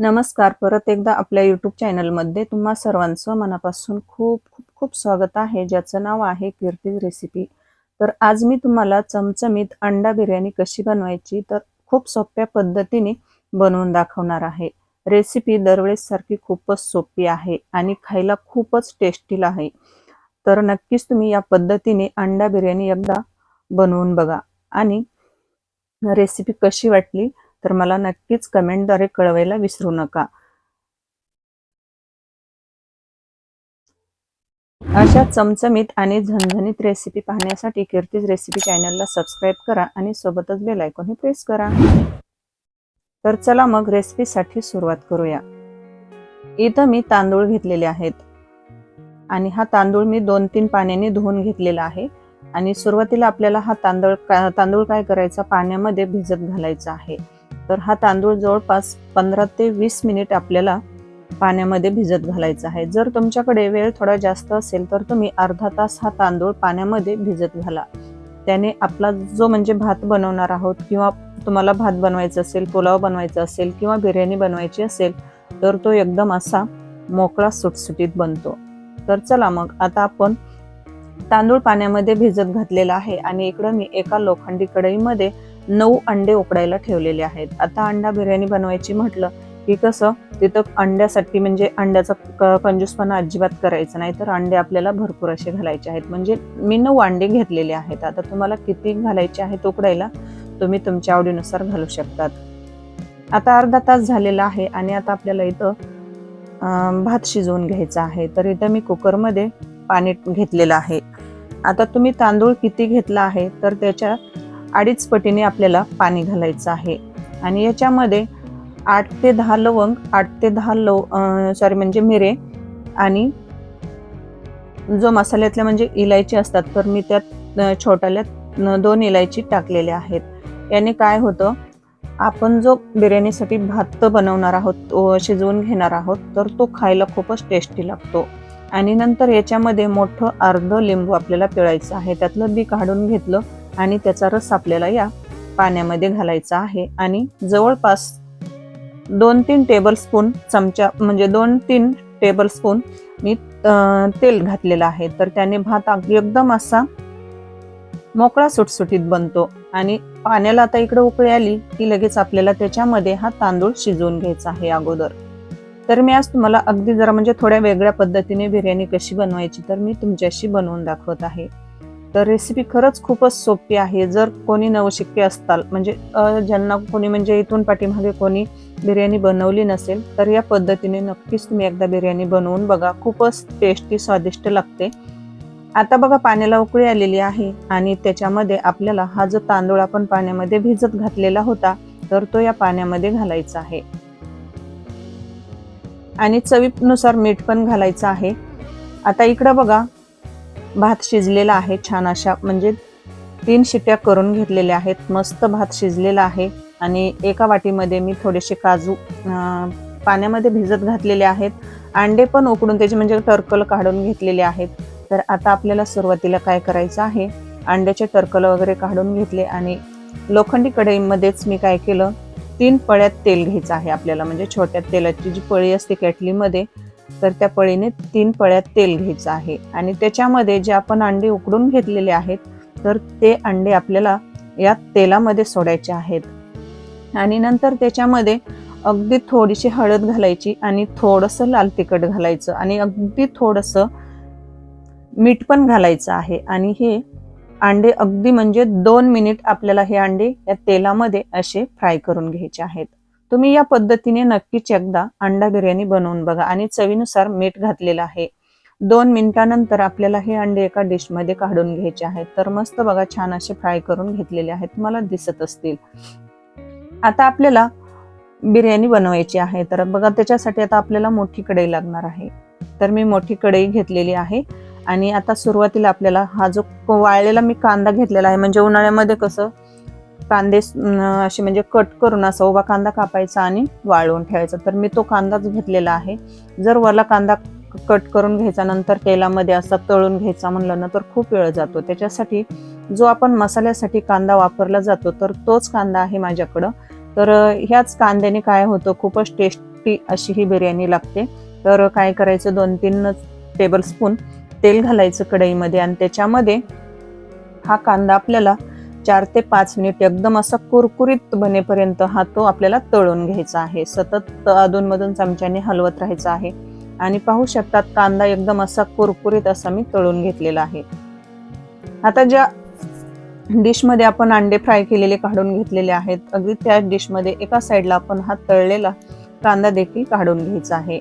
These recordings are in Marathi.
नमस्कार. परत एकदा आपल्या यूट्यूब चॅनलमध्ये तुम्हा सर्वांचं मनापासून खूप खूप खूप स्वागत आहे. ज्याचं नाव आहे कीर्ती रेसिपी तर आज मी तुम्हाला चमचमीत अंडा बिर्याणी कशी बनवायची तर खूप सोप्या पद्धतीने बनवून दाखवणार आहे. रेसिपी दरवेळेस सारखी खूपच सोपी आहे आणि खायला खूपच टेस्टील आहे. तर नक्कीच तुम्ही या पद्धतीने अंडा बिर्याणी एकदा बनवून बघा. आणि रेसिपी कशी वाटली? तर मला नक्कीच कमेंटद्वारे कळवायला विसरू नका. अशा चमचमीत आणि झणझणीत रेसिपी पाहण्यासाठी कीर्तीज रेसिपी चॅनलला सबस्क्राईब करा आणि सोबतच बेल आयकॉनही प्रेस करा. तर चला मग रेसिपीसाठी सुरुवात करूया. इथं मी तांदूळ घेतलेले आहेत. आणि हा तांदूळ मी दोन तीन पाण्याने धुवून घेतलेला आहे. आणि सुरुवातीला आपल्याला हा तांदूळ तांदूळ काय करायचा? पाण्यामध्ये भिजत घालायचा आहे. तर हा तांदूळ जवळपास पंधरा ते वीस मिनिट आपल्याला पाण्यामध्ये भिजत घालायचा आहे. जर तुमच्याकडे वेळ थोडा जास्त असेल तर तुम्ही अर्धा तास हा तांदूळ पाण्यामध्ये भिजत घाला. त्याने आपला जो म्हणजे भात बनवणार आहोत किंवा तुम्हाला भात बनवायचा असेल पुलाव बनवायचा असेल किंवा बिर्याणी बनवायची असेल तर तो एकदम असा मोकळा सुटसुटीत बनतो. तर चला मग आता आपण तांदूळ पाण्यामध्ये भिजत घातलेला आहे आणि इकडं मी एका लोखंडी कढईमध्ये नऊ अंडे उकडायला ठेवलेले आहेत. आता अंडा बिर्याणी बनवायची म्हटलं की कसं तिथं अंड्यासाठी म्हणजे अंड्याचा कंजूसपणा अजिबात करायचं नाही तर अंडे आपल्याला भरपूर असे घालायचे आहेत. म्हणजे मी नऊ अंडे घेतलेले आहेत. आता तुम्हाला किती घालायचे आहेत उकडायला तुम्ही तुमच्या आवडीनुसार घालू शकतात. आता अर्धा तास झालेला आहे आणि आता आपल्याला इथं भात शिजवून घ्यायचा आहे. तर इथं मी कुकरमध्ये पाणी घेतलेलं आहे. आता तुम्ही तांदूळ किती घेतला आहे तर त्याच्या अडीच पटीने आपल्याला पाणी घालायचं आहे. आणि याच्यामध्ये आठ ते दहा लवंग आठ ते दहा लव सॉरी म्हणजे मिरे आणि जो मसाल्यातल्या म्हणजे इलायची असतात तर मी त्यात छोट्याल्या दोन इलायची टाकलेल्या आहेत. याने काय होतं आपण जो बिर्याणीसाठी भात बनवणार आहोत तो शिजवून घेणार आहोत तर तो खायला खूपच टेस्टी लागतो. आणि नंतर याच्यामध्ये मोठं अर्ध लिंबू आपल्याला पिळायचं आहे. त्यातलं बी काढून घेतलं आणि त्याचा रस आपल्याला या पाण्यामध्ये घालायचा आहे. आणि जवळपास दोन तीन टेबलस्पून चमचा म्हणजे दोन तीन टेबलस्पून मी तेल घातलेलं आहे. तर त्याने भात एकदम असा मोकळा सुटसुटीत बनतो. आणि पाण्याला आता इकडे उकळी आली की लगेच आपल्याला त्याच्यामध्ये हा तांदूळ शिजवून घ्यायचा आहे अगोदर. तर मी आज तुम्हाला अगदी जरा म्हणजे थोड्या वेगळ्या पद्धतीने बिर्याणी कशी बनवायची तर मी तुमच्याशी बनवून दाखवत आहे. तर रेसिपी खरंच खूपच सोपी आहे. जर कोणी नवशिक्के असताल म्हणजे ज्यांना कोणी म्हणजे इथून पाठीमागे कोणी बिर्याणी बनवली नसेल तर या पद्धतीने नक्कीच तुम्ही एकदा बिर्याणी बनवून बघा. खूपच टेस्टी स्वादिष्ट लागते. आता बघा पाण्याला उकळी आलेली आहे आणि त्याच्यामध्ये आपल्याला हा जो तांदूळ आपण पाण्यामध्ये भिजत घातलेला होता तर तो या पाण्यामध्ये घालायचा आहे. आणि चवीनुसार मीठ पण घालायचं आहे. आता इकडं बघा भात शिजलेला आहे छान अशा म्हणजे तीन शिट्या करून घेतलेल्या आहेत. मस्त भात शिजलेला आहे आणि एका वाटीमध्ये मी थोडेसे काजू पाण्यामध्ये भिजत घातलेले आहेत. अंडे पण उकडून त्याचे म्हणजे टर्कल काढून घेतलेले आहेत. तर आता आपल्याला सुरुवातीला काय करायचं आहे? अंड्याचे टर्कल वगैरे काढून घेतले आणि लोखंडी कढईमध्येच मी काय केलं? तीन पळ्यात तेल घ्यायचं आहे आपल्याला म्हणजे छोट्या तेलाची जी पळी असते कॅटलीमध्ये तर त्या पळीने तीन पळ्यात तेल घ्यायचं आहे. आणि त्याच्यामध्ये जे आपण अंडे उकडून घेतलेले आहेत तर ते अंडे आपल्याला या तेलामध्ये सोडायचे आहेत. आणि नंतर त्याच्यामध्ये अगदी थोडीशी हळद घालायची आणि थोडंसं लाल तिखट घालायचं आणि अगदी थोडंसं मीठ पण घालायचं आहे. आणि हे अंडे अगदी म्हणजे दोन मिनिट आपल्याला हे अंडे या तेलामध्ये असे फ्राय करून घ्यायचे आहेत. तुम्ही या पद्धतीने नक्कीच एकदा अंडा बिर्याणी बनवून बघा. आणि चवीनुसार मीठ घातलेलं आहे. दोन मिनिटानंतर आपल्याला हे अंडे एका डिशमध्ये काढून घ्यायचे आहेत. तर मस्त बघा छान असे फ्राय करून घेतलेले आहेत. तुम्हाला दिसत असतील. आता आपल्याला बिर्याणी बनवायची आहे. तर बघा त्याच्यासाठी आता आपल्याला मोठी कढई लागणार आहे. तर मी मोठी कढई घेतलेली आहे. आणि आता सुरुवातीला आपल्याला हा जो वाळलेला मी कांदा घेतलेला आहे म्हणजे उन्हाळ्यामध्ये कसं कांदे असे म्हणजे कट करून असा उभा कांदा कापायचा आणि वाळवून ठेवायचा. तर मी तो कांदाच घेतलेला आहे. जर वरला कांदा कट करून घ्यायचा नंतर तेलामध्ये असा तळून घ्यायचा म्हणलं ना तर खूप वेळ जातो. त्याच्यासाठी जो आपण मसाल्यासाठी कांदा वापरला जातो तर तोच कांदा आहे माझ्याकडं. तर ह्याच कांद्याने काय होतं खूपच टेस्टी अशी ही बिर्याणी लागते. तर काय करायचं दोन तीन टेबल स्पून तेल घालायचं कढईमध्ये आणि त्याच्यामध्ये हा कांदा आपल्याला चार ते पाच मिनिट एकदम असा कुरकुरीत बनेपर्यंत हा तो आपल्याला तळून घ्यायचा आहे. सतत अधूनमधून चमच्याने हलवत राहायचा आहे. आणि पाहू शकतात कांदा एकदम असा कुरकुरीत असा मी तळून घेतलेला आहे. आता ज्या डिशमध्ये आपण अंडे फ्राय केलेले काढून घेतलेले आहेत अगदी त्या डिशमध्ये एका साईडला आपण हा तळलेला कांदा देखील काढून घ्यायचा आहे.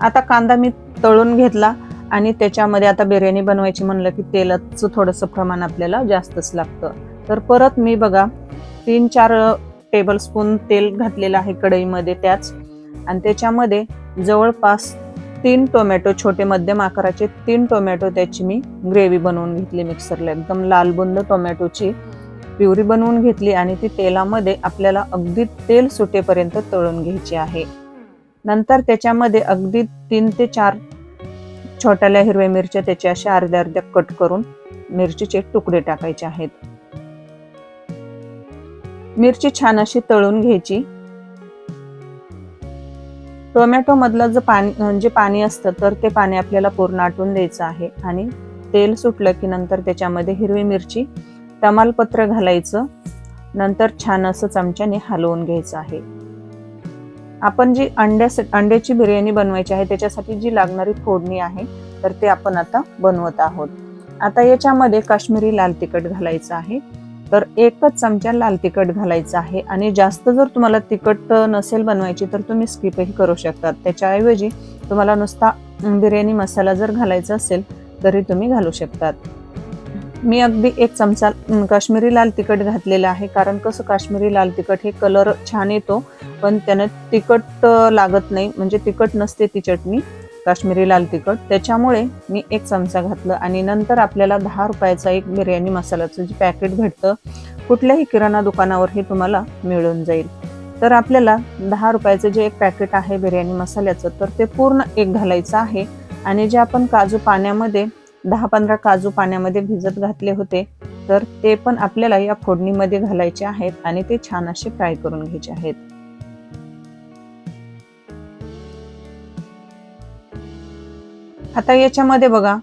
आता कांदा मी तळून घेतला. आणि त्याच्यामध्ये आता बिर्याणी बनवायची म्हणलं की तेलाचं थोडंसं प्रमाण आपल्याला जास्तच लागतं. तर परत मी बघा तीन चार टेबलस्पून तेल घातलेलं आहे कढईमध्ये त्याच. आणि त्याच्यामध्ये जवळपास तीन टोमॅटो छोटे मध्यम आकाराचे तीन टोमॅटो त्याची मी ग्रेव्ही बनवून घेतली मिक्सरला एकदम लालबुंद टोमॅटोची प्युरी बनवून घेतली आणि ती तेलामध्ये आपल्याला अगदी तेल सुटेपर्यंत तळून घ्यायची आहे. नंतर त्याच्यामध्ये अगदी तीन ते चार छोट्याल्या हिरव्या मिरच्या त्याच्या अशा अर्ध्या अर्ध्या कट करून मिरचीचे तुकडे टाकायचे आहेत. मिरची छान अशी तळून घ्यायची. टोमॅटो मधलं जे पाणी जे पाणी असतं तर ते पाणी आपल्याला पूर्ण आटून द्यायचं आहे आणि तेल सुटलं की नंतर त्याच्यामध्ये हिरवी मिरची तमालपत्र घालायचं. नंतर छान असं चमच्याने हलवून घ्यायचं आहे. आपण जी अंड्या अंड्याची बिर्याणी बनवायची आहे त्याच्यासाठी जी लागणारी फोडणी आहे तर ते आपण आता बनवत आहोत. आता याच्यामध्ये काश्मीरी लाल तिखट घालायचं आहे. तर एकच चमचा लाल तिखट घालायचं आहे आणि जास्त जर तुम्हाला तिखट नसेल बनवायची तर तुम्ही स्किपही करू शकतात. त्याच्याऐवजी तुम्हाला नुसता बिर्याणी मसाला जर घालायचा असेल तरी तुम्ही घालू शकतात. मी अगदी एक चमचा काश्मीरी लाल तिखट घातलेला आहे कारण कसं काश्मीरी लाल तिखट हे कलर छान येतो. पण त्यानं तिखट लागत नाही. म्हणजे तिखट नसते ती चटणी काश्मीरी लाल तिखट. त्याच्यामुळे मी एक चमचा घातलं आणि नंतर आपल्याला दहा रुपयाचा एक बिर्याणी मसाल्याचं जे पॅकेट भेटतं कुठल्याही किराणा दुकानावर हे तुम्हाला मिळून जाईल. तर आपल्याला दहा रुपयाचं जे एक पॅकेट आहे बिर्याणी मसाल्याचं तर ते पूर्ण एक घालायचं आहे. आणि जे आपण काजू पाण्यामध्ये दहा पंधरा काजू पाण्यामध्ये भिजत घातले होते तर ते पण आपल्याला या फोडणीमध्ये घालायचे आहेत आणि ते छान असे फ्राय करून घ्यायचे आहेत. आता याच्यामध्ये बघा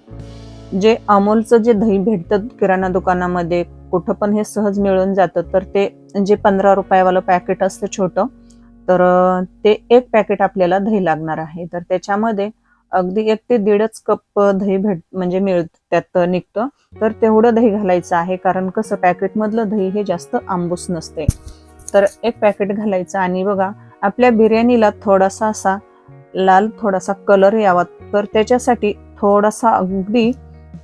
जे अमोलचं जे दही भेटतं किराणा दुकानामध्ये कुठं पण हे सहज मिळून जातं तर ते जे पंधरा रुपयावालं पॅकेट असतं छोटं तर ते एक पॅकेट आपल्याला दही लागणार आहे. तर त्याच्यामध्ये अगदी एक ते दीडच कप दही भेट म्हणजे मिळत त्यात निघतं. तर तेवढं दही घालायचं आहे कारण कसं पॅकेटमधलं दही हे जास्त आंबूस नसते. तर एक पॅकेट घालायचं आणि बघा आपल्या बिर्याणीला थोडासा असा लाल थोडासा कलर यावा. तर त्याच्यासाठी थोडासा अगदी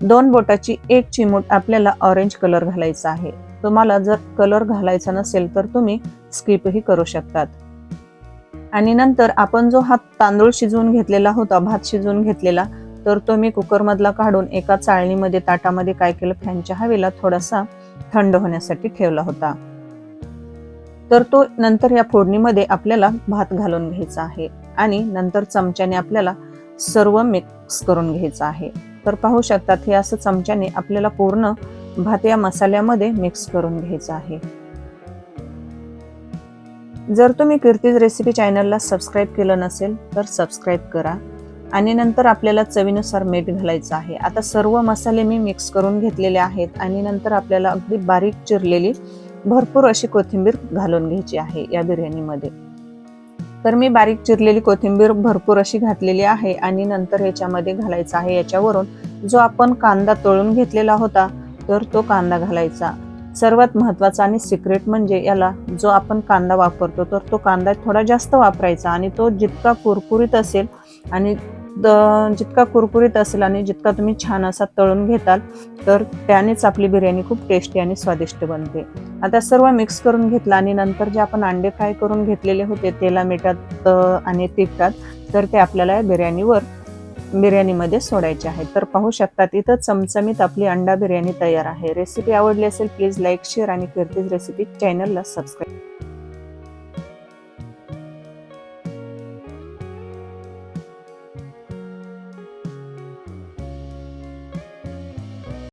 दोन बोटाची एक चिमूट आपल्याला ऑरेंज कलर घालायचा आहे. तुम्हाला जर कलर घालायचा नसेल तर तुम्ही स्किपही करू शकतात. आणि नंतर आपण जो हा तांदूळ शिजवून घेतलेला होता भात शिजवून घेतलेला तर तो मी कुकरमधला काढून एका चाळणीमध्ये ताटामध्ये काय केलं फॅनच्या हवेला थोडासा थंड होण्यासाठी ठेवला होता. तर तो नंतर या फोडणीमध्ये आपल्याला भात घालून घ्यायचा आहे. आणि नंतर चमच्याने आपल्याला सर्व मिक्स करून घ्यायचं आहे. तर पाहू शकतात हे असं चमच्याने आपल्याला पूर्ण भात या मसाल्यामध्ये मिक्स करून घ्यायचं आहे. जर तुम्ही कीर्तीज रेसिपी चॅनलला सबस्क्राईब केलं नसेल तर सबस्क्राईब करा. आणि नंतर आपल्याला चवीनुसार मीठ घालायचं आहे. आता सर्व मसाले मी मिक्स करून घेतलेले आहेत आणि नंतर आपल्याला अगदी बारीक चिरलेली भरपूर अशी कोथिंबीर घालून घ्यायची आहे या बिर्याणीमध्ये. तर मी बारीक चिरलेली कोथिंबीर भरपूर अशी घातलेली आहे आणि नंतर ह्याच्यामध्ये घालायचा आहे याच्यावरून. जो आपण कांदा तळून घेतलेला होता तर तो कांदा घालायचा. सर्वात महत्त्वाचा आणि सिक्रेट म्हणजे याला जो आपण कांदा वापरतो तर तो कांदा थोडा जास्त वापरायचा आणि तो जितका कुरकुरीत असेल आणि जितका कुरकुरीत असेल आणि जितका तुम्ही छान असा तळून घेताल तर त्यानेच आपली बिर्याणी खूप टेस्टी आणि स्वादिष्ट बनते. आता सर्व मिक्स करून घेतला आणि नंतर जे आपण अंडे फ्राय करून घेतलेले होते तेला मिठात आणि तिखटात तर ते आपल्याला बिर्याणीवर बिर्याणीमध्ये सोडायचे आहेत तर पाहू शकतात इथं चमचमीत आपली अंडा बिर्याणी तयार आहे. रेसिपी आवडली असेल प्लीज लाईक शेअर आणि कीर्तीज रेसिपी चॅनलला सबस्क्राईब